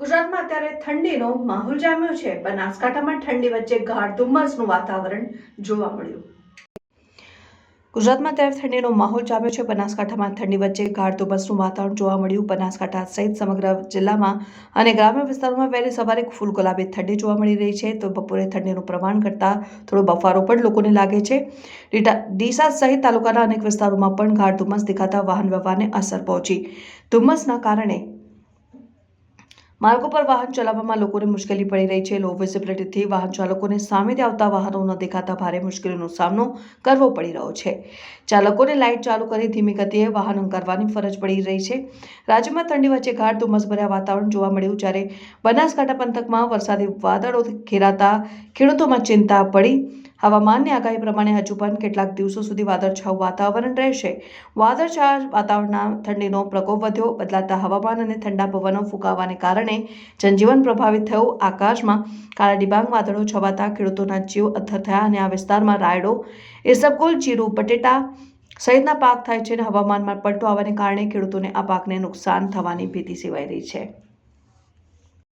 ગુજરાતમાં અત્યારે ઠંડીનો માહોલ જામ્યો છે. બનાસકાંઠામાં ઠંડી વચ્ચે ગાઢ ધુમ્મસનું વાતાવરણ જોવા મળ્યું. ગુજરાતમાં અત્યારે ઠંડીનો માહોલ જામ્યો છે. બનાસકાંઠામાં ઠંડી વચ્ચે ગાઢ ધુમ્મસનું વાતાવરણ જોવા મળ્યું. બનાસકાંઠા સહિત સમગ્ર જિલ્લામાં અને ગ્રામ્ય વિસ્તારોમાં વહેલી સવારે ફૂલ ગુલાબી ઠંડી જોવા મળી રહી છે. તો બપોરે ઠંડીનું પ્રમાણ કરતાં થોડો બફારો પણ લોકોને લાગે છે. ડીસા સહિત તાલુકાના અનેક વિસ્તારોમાં પણ ગાઢ ધુમ્મસ દેખાતા વાહન વ્યવહારને અસર પહોંચી. ધુમ્મસના કારણે માર્ગો પર વાહન ચલાવવામાં લોકોને મુશ્કેલી પડી રહી છે. લો વિઝિબિલિટીથી વાહન ચાલકોને સામેથી આવતા વાહનો ન દેખાતા ભારે મુશ્કેલીનો સામનો કરવો પડી રહ્યો છે. ચાલકોને લાઇટ ચાલુ કરી ધીમી ગતિએ વાહન કરવાની ફરજ પડી રહી છે. રાજ્યમાં ઠંડી વચ્ચે ગાઢ ધુમ્મસભર્યા વાતાવરણ જોવા મળ્યું જ્યારે બનાસકાંઠા પંથકમાં વરસાદી વાદળો ઘેરાતા ખેડૂતોમાં ચિંતા પડી. હવામાનની આગાહી પ્રમાણે હજુ પણ કેટલાક દિવસો સુધી વાદળછાયું વાતાવરણ રહેશે. વાદળછાયા વાતાવરણના ઠંડીનો પ્રકોપ વધ્યો. બદલાતા હવામાન અને ઠંડા પવનો ફૂંકાવાને કારણે જનજીવન પ્રભાવિત થયું. આકાશમાં કાળા ડિબાંગ વાદળો છવાતા ખેડૂતોના જીવ અથર થયા અને આ વિસ્તારમાં રાયડો ઇસબગુલ જીરું, બટેટા સહિતના પાક થાય છે અને હવામાનમાં પલટો આવવાને કારણે ખેડૂતોને આ પાકને નુકસાન થવાની ભીતિ સેવાઈ રહી છે.